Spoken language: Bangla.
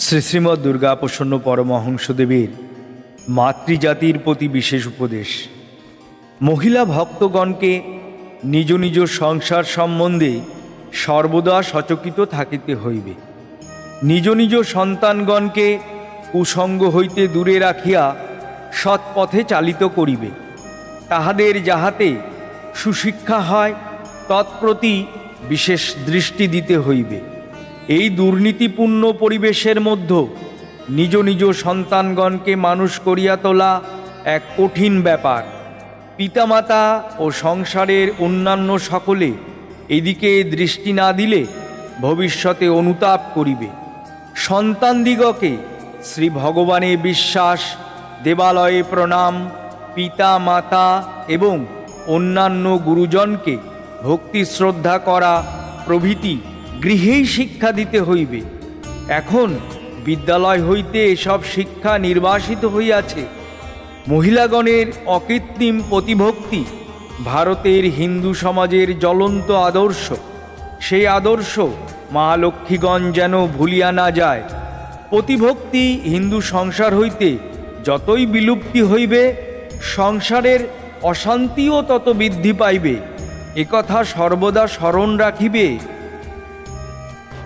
শ্রী শ্রীমৎ দুর্গা প্রসন্ন পরমহংসদেবের মাতৃজাতির প্রতি বিশেষ উপদেশ। মহিলা ভক্তগণকে নিজ নিজ সংসার সম্বন্ধে সর্বদা সচকিত থাকিতে হইবে। নিজ নিজ সন্তানগণকে কুসঙ্গ হইতে দূরে রাখিয়া সৎপথে চালিত করিবে। তাহাদের যাহাতে সুশিক্ষা হয়, তৎপ্রতি বিশেষ দৃষ্টি দিতে হইবে। এই দুর্নীতিপূর্ণ পরিবেশের মধ্যে নিজ নিজ সন্তানগণকে মানুষ করিয়া তোলা এক কঠিন ব্যাপার। পিতামাতা ও সংসারের অন্যান্য সকলে এদিকে দৃষ্টি না দিলে ভবিষ্যতে অনুতাপ করিবে। সন্তানদিগকে শ্রী ভগবানে বিশ্বাস, দেবালয়ে প্রণাম, পিতা, মাতা এবং অন্যান্য গুরুজনকে ভক্তি শ্রদ্ধা করা প্রভৃতি গৃহেই শিক্ষা দিতে হইবে। এখন বিদ্যালয় হইতে এসব শিক্ষা নির্বাসিত হইয়াছে। মহিলাগণের অকৃত্রিম প্রতিভক্তি ভারতের হিন্দু সমাজের জ্বলন্ত আদর্শ। সেই আদর্শ মা লক্ষ্মীগণ যেন ভুলিয়া না যায়। প্রতিভক্তি হিন্দু সংসার হইতে যতই বিলুপ্তি হইবে, সংসারের অশান্তিও তত বৃদ্ধি পাইবে। একথা সর্বদা স্মরণ রাখিবে।